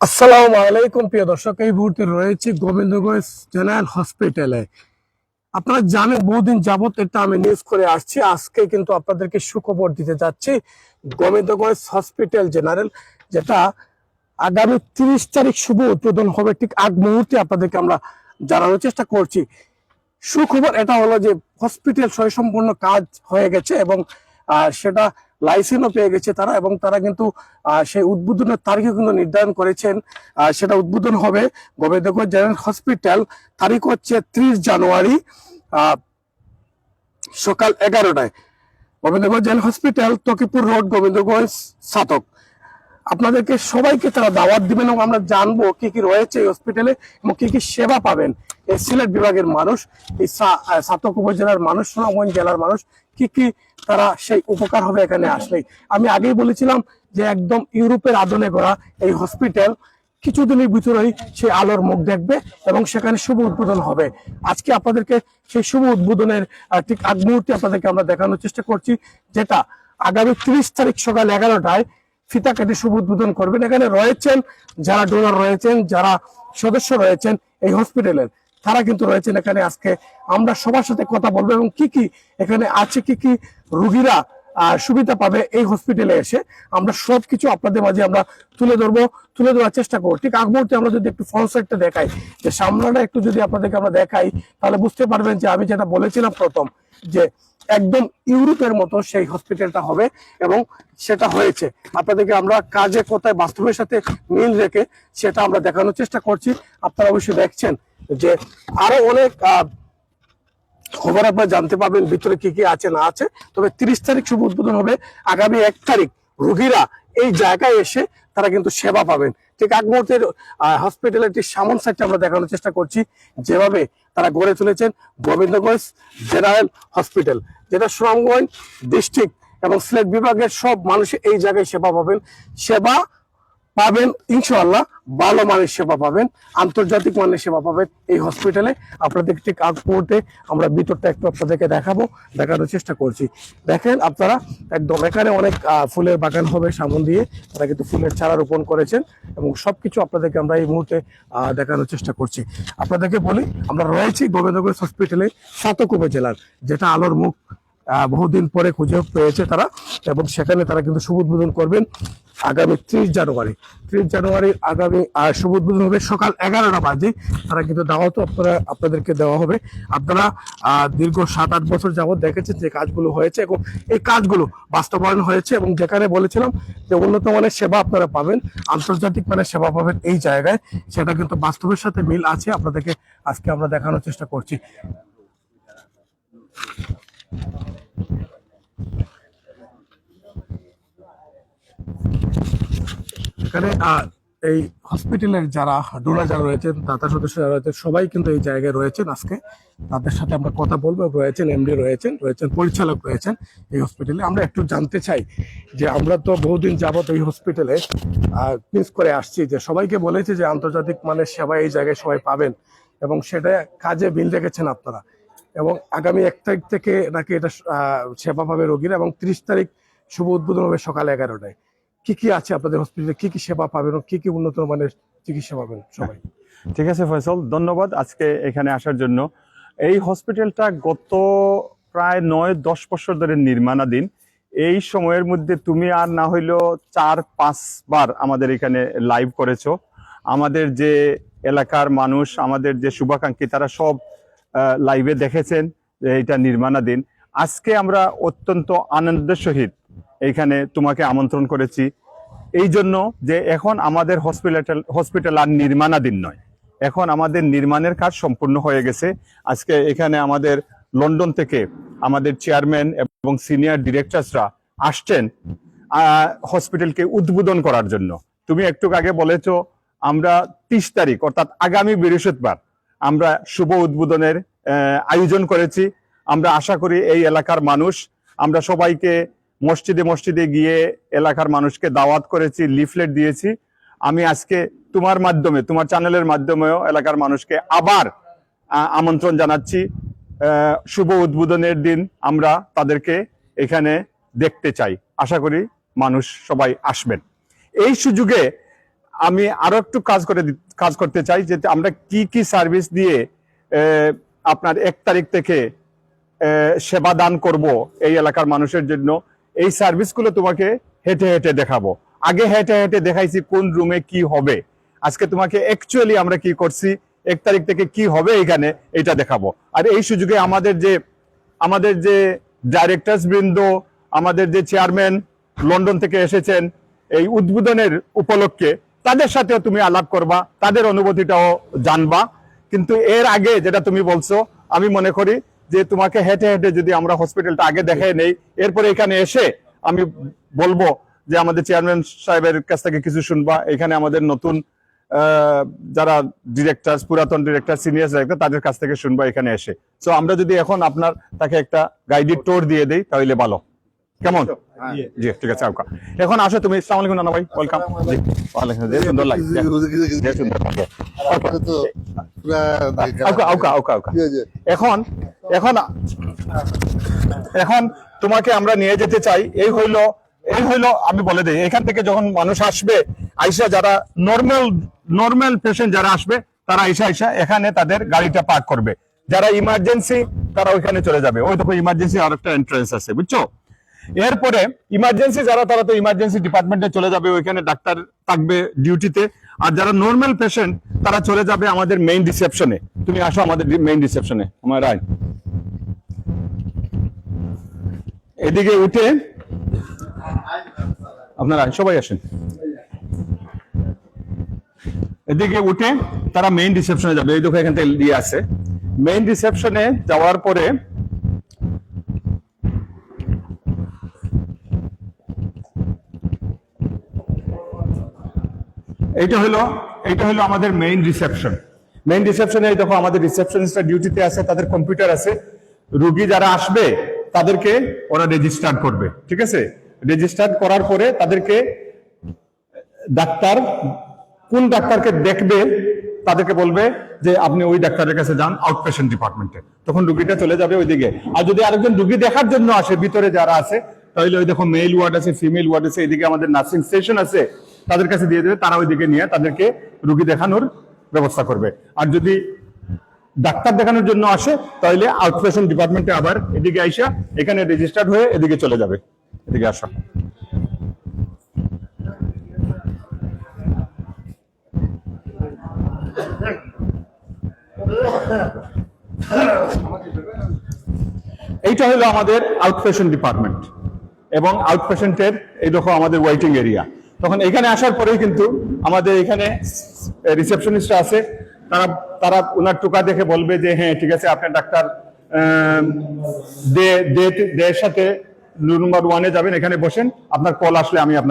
আসসালামু আলাইকুম, প্রিয় দর্শক। এই মুহূর্তে রয়েছে গোবিন্দগঞ্জ জেনারেল হসপিটালে। আপনারা জানেন বহুদিন যাবত এটা আমি নিউজ করে আসছি। আজকে কিন্তু আপনাদেরকে সুখবর দিতে যাচ্ছি গোবিন্দগঞ্জ হসপিটাল জেনারেল, যেটা আগামী তিরিশ তারিখ শুভ উদ্বোধন হবে। ঠিক আগ মুহূর্তে আপনাদেরকে আমরা জানানোর চেষ্টা করছি। সুখবর এটা হলো যে হসপিটাল স্বয়ংসম্পূর্ণ কাজ হয়ে গেছে এবং সেটা লাইসেন্সও পেয়ে গেছে তারা এবং তারা কিন্তু সেই উদ্বোধনের তারিখও কিন্তু নির্ধারণ করেছেন। সেটা উদ্বোধন হবে গোবিন্দগঞ্জ জেনারেল হসপিটাল, তারিখ হচ্ছে ত্রিশ জানুয়ারি সকাল এগারোটায়। Gobindaganj general hospital, Takipur road, Gobindaganj, সাতক। আপনাদেরকে সবাইকে তারা দাওয়াত দিবেন এবং আমরা জানব কি কি রয়েছে এই হসপিটালে এবং কি কি সেবা পাবেন। এই সিলেট বিভাগের মানুষ, এই সাতক উপজেলার মানুষ, সুনামগঞ্জ জেলার মানুষ কি কি তারা সেই উপকার হবে এখানে আসলেই। আমি আগেই বলেছিলাম যে একদম ইউরোপের আদলে গড়া এই হসপিটাল কিছুদিনের ভিতরেই সেই আলোর মুখ দেখবে এবং সেখানে শুভ উদ্বোধন হবে। আজকে আপনাদেরকে সেই শুভ উদ্বোধনের ঠিক আগ মুহূর্তে আপনাদেরকে আমরা দেখানোর চেষ্টা করছি, যেটা আগামী তিরিশ তারিখ সকাল এগারোটায় ফিতা কেটে শুভ উদ্বোধন করবেন। এখানে রয়েছেন, যারা ডোনার রয়েছেন, যারা সদস্য রয়েছেন এই হসপিটালের। তারা কিন্তু রয়েছেন এখানে আজকে। আমরা সবার সাথে কথা বলব এবং কি কি এখানে আছে, কি কি রুগীরা সুবিধা পাবে এই হসপিটালে এসে আমরা সবকিছু আপনাদের মাঝে আমরা তুলে ধরবো, তুলে ধরার চেষ্টা করব। ঠিক আগ মুহূর্তে আমরা যদি একটু ফ্রন্ট সাইডটা দেখাই, যে সামনাটা একটু যদি আপনাদেরকে আমরা দেখাই, তাহলে বুঝতে পারবেন যে আমি যেটা বলেছিলাম প্রথম, যে একদম ইউরোপের মতো সেই হসপিটালটা হবে এবং সেটা হয়েছে। আপনাদেরকে আমরা কাজে কোথায় বাস্তবের সাথে মিল রেখে সেটা আমরা দেখানোর চেষ্টা করছি। আপনারা অবশ্যই দেখছেন। যে আরও অনেক খবর আপনারা জানতে পারবেন ভিতরে কি কি আছে, না আছে। তবে তিরিশ তারিখ শুভ উদ্বোধন হবে। আগামী এক তারিখ রোগীরা এই জায়গায় এসে তারা কিন্তু সেবা পাবেন। ঠিক এক মুহূর্তের হসপিটালের ঠিক সামন সাইডটা আমরা দেখানোর চেষ্টা করছি। যেভাবে তারা গড়ে তুলেছেন গোবিন্দগঞ্জ জেনারেল হসপিটাল, যেটা সুনামগঞ্জ ডিস্ট্রিক্ট এবং সিলেট বিভাগের সব মানুষ এই জায়গায় সেবা পাবেন। সেবা পাবেন, ইনশাআল্লাহ ভালো মানের সেবা পাবেন, আন্তর্জাতিক মানের সেবা পাবেন এই হসপিটালে আপনাদের ঠিক আগ মুহূর্তে আমরা ভিতরটা একটু আপনাদেরকে দেখাবো, দেখানোর চেষ্টা করছি। দেখেন আপনারা, একদম এখানে অনেক ফুলের বাগান হবে সামন দিয়ে, তারা কিন্তু ফুলের চারা রোপণ করেছেন এবং সবকিছু আপনাদেরকে আমরা এই মুহূর্তে দেখানোর চেষ্টা করছি। আপনাদেরকে বলি, আমরা রয়েছি গোবিন্দগঞ্জ হসপিটালে সাতক উপজেলার, যেটা আলোর মুখ বহুদিন পরে খুঁজে পেয়েছে তারা এবং সেখানে তারা কিন্তু শুভ উদ্বোধন করবেন আগামী ত্রিশ জানুয়ারি। ত্রিশ জানুয়ারি আগামী শুভ উদ্বোধন হবে সকাল এগারোটা বাজে। তারা কিন্তু দাওয়াতও আপনারা, আপনাদেরকে দেওয়া হবে। আপনারা দীর্ঘ সাত আট বছর যাবত দেখেছেন যে কাজগুলো হয়েছে এবং এই কাজগুলো বাস্তবায়ন হয়েছে এবং যেখানে বলেছিলাম যে উন্নত মানের সেবা আপনারা পাবেন, আন্তর্জাতিক মানের সেবা পাবেন এই জায়গায়। সেটা কিন্তু বাস্তবের সাথে মিল আছে। আপনাদেরকে আজকে আমরা দেখানোর চেষ্টা করছি। এখানে এই হসপিটালের যারা ডোনার যারা রয়েছেন, দাতা সদস্য যারা রয়েছেন, সবাই কিন্তু এই জায়গায় রয়েছেন আজকে। তাদের সাথে আমরা কথা বলব। রয়েছেন এমডি রয়েছেন রয়েছেন পরিচালক রয়েছেন এই হসপিটালে আমরা একটু জানতে চাই যে আমরা তো বহুদিন যাবত এই হসপিটালে মিস করে আসছি যে সবাইকে বলেছে যে আন্তর্জাতিক মানের সেবা এই জায়গায় সবাই পাবেন এবং সেটা কাজে বিল রেখেছেন আপনারা। এবং আগামী এক তারিখ থেকে নাকি এটা সেবা পাবে রোগীরা এবং ত্রিশ তারিখ শুভ উদ্বোধন হবে সকাল এগারোটায়। কি কি আছে আপনাদের হসপিটালে কি কি সেবা পাবেন কি কি উন্নত মানের চিকিৎসা পাবেন সবাই? ঠিক আছে ফয়সল, ধন্যবাদ আজকে এখানে আসার জন্য। এই হসপিটালটা গত প্রায় নয়, দশ বছর ধরে নির্মাণাধীন। এই সময়ের মধ্যে তুমি আর না হইলেও চার পাঁচবার আমাদের এখানে লাইভ করেছ। আমাদের যে এলাকার মানুষ, আমাদের যে শুভাকাঙ্ক্ষী, তারা সব লাইভে দেখেছেন এটা নির্মাণাধীন। আজকে আমরা অত্যন্ত আনন্দের সহিত এইখানে তোমাকে আমন্ত্রণ করেছি। এই জন্য যে এখন আমাদের হসপিটাল হসপিটাল আর নির্মাণাধীন নয়। এখন আমাদের নির্মাণের কাজ সম্পূর্ণ হয়ে গেছে। আজকে এখানে আমাদের লন্ডন থেকে আমাদের চেয়ারম্যান এবং সিনিয়র ডিরেক্টরসরা আসছেন হসপিটালকে উদ্বোধন করার জন্য। তুমি একটু আগে বলেছ, আমরা তিরিশ তারিখ, অর্থাৎ আগামী বৃহস্পতিবার, আমরা শুভ উদ্বোধনের আয়োজন করেছি। আমরা আশা করি এই এলাকার মানুষ, আমরা সবাইকে মসজিদে মসজিদে গিয়ে এলাকার মানুষকে দাওয়াত করেছি লিফলেট দিয়েছি। আমি আজকে তোমার মাধ্যমে, তোমার চ্যানেলের মাধ্যমেও এলাকার মানুষকে আবার আমন্ত্রণ জানাচ্ছি। শুভ উদ্বোধনের দিন আমরা তাদেরকে এখানে দেখতে চাই। আশা করি মানুষ সবাই আসবেন। এই সুযোগে আমি আরও একটু কাজ করে কাজ করতে চাই যে আমরা কি কি সার্ভিস দিয়ে আপনার এক তারিখ থেকে সেবা দান করব এই এলাকার মানুষের জন্য। এই সার্ভিসগুলো তোমাকে হেঁটে হেঁটে দেখাবো। আগে হেঁটে হেঁটে দেখাইছি কোন রুমে কি হবে। আজকে তোমাকে অ্যাকচুয়ালি আমরা কি করছি, এক তারিখ থেকে কি হবে এখানে এটা দেখাবো। আর এই সুযোগে আমাদের যে আমাদের যে ডাইরেক্টরস বৃন্দ, আমাদের যে চেয়ারম্যান লন্ডন থেকে এসেছেন, এই উদ্বোধনের উপলক্ষে তাদের সাথেও তুমি আলাপ করবা, তাদের অনুভূতিটাও জানবা। কিন্তু এর আগে যেটা তুমি বলছো, আমি মনে করি যে তোমাকে হেঁটে হেঁটে যদি আমরা হসপিটালটা আগে দেখাই নেই, এরপরে এখানে এসে আমি বলব যে আমাদের চেয়ারম্যান সাহেবের কাছ থেকে কিছু শুনবা। এখানে আমাদের নতুন যারা ডিরেক্টর পুরাতন ডিরেক্টর সিনিয়র ডিরেক্টর তাদের কাছ থেকে শুনবা এখানে এসে। তো আমরা যদি এখন আপনার তাকে একটা গাইডেড টোর দিয়ে দিই, তাহলে ভালো। কেমন? জি ঠিক আছে এখন আসো তুমি আসসালামু আলাইকুম নানা ভাই ওয়েলকাম জি ওয়ালাইকুম আসসালাম। সুন্দর লাগে জি, সুন্দর লাগে আউকা আউকা আউকা আউকা এখন এখন এখন তোমাকে আমরা নিয়ে যেতে চাই এই হইল এই হইল আমি বলে দিই এখান থেকে যখন মানুষ আসবে আইসা যারা নর্মাল নর্মাল পেশেন্ট যারা আসবে তারা আইসা আইসা এখানে তাদের গাড়িটা পার্ক করবে। যারা ইমার্জেন্সি তারা ওইখানে চলে যাবে। ওই দেখো ইমার্জেন্সি আর একটা এন্ট্রেন্স আছে বুঝছ? এরপরে ইমার্জেন্সি যারা তারা তো ইমার্জেন্সি ডিপার্টমেন্টে চলে যাবে, ওইখানে ডাক্তার থাকবে ডিউটিতে আর যারা নর্মাল পেশেন্ট তারা চলে যাবে আমাদের মেইন রিসেপশনে তুমি আসো আমাদের মেইন রিসেপশনে আমার রায়। এদিকে উঠে, আপনারা সবাই আসেন। এদিকে উঠে, তারা মেইন রিসেপশনে যাবে। এই দেখো এখান থেকে আছে মেইন রিসেপশনে যাওয়ার পরে এইটা হলো এইটা হলো আমাদের মেইন রিসেপশন মেইন রিসেপশনে এই দেখো আমাদের রিসেপশনিস্টরা ডিউটিতে আছে, তাদের কম্পিউটার আছে। রুগী যারা আসবে, তাদেরকে ওরা রেজিস্টার করবে, ঠিক আছে? রেজিস্টার করার পরে তাদেরকে ডাক্তার, কোন ডাক্তারকে দেখবে, তাদেরকে বলবে যে, আপনি ওই ডাক্তারের কাছে যান আউট পেশেন্ট ডিপার্টমেন্টে তখন রুগীটা চলে যাবে ওইদিকে। আর যদি আরেকজন রুগী দেখার জন্য আসে, ভিতরে যারা আছে, তাহলে ওই দেখো মেল ওয়ার্ড আছে ফিমেল ওয়ার্ড আছে, এদিকে আমাদের নার্সিং স্টেশন আছে। তাদের কাছে দিয়ে দেবে, তারা ওইদিকে নিয়ে তাদেরকে রুগী দেখানোর ব্যবস্থা করবে। আর যদি ডাক্তার দেখানোর জন্য আসে, তাহলে আউট ডিপার্টমেন্টে আবার এদিকে আইসা এখানে রেজিস্টার্ড হয়ে এদিকে চলে যাবে, এদিকে আসা। এইটা হলো আমাদের আউটপেশেন্ট ডিপার্টমেন্ট এবং আউটপেশেন্টের এই দেখো আমাদের ওয়েটিং এরিয়া তখন এখানে আসার পরেই কিন্তু আমাদের এখানে রিসেপশনিস্ট আছে। তারা তারা ওনার টোকা দেখে বলবে যে হ্যাঁ ঠিক আছে আপনার ডাক্তার দে, দে- দেয়ের সাথে রুম নাম্বার ওয়ানে যাবেন, এখানে বসেন। আপনার কল আসলে আমি আপনার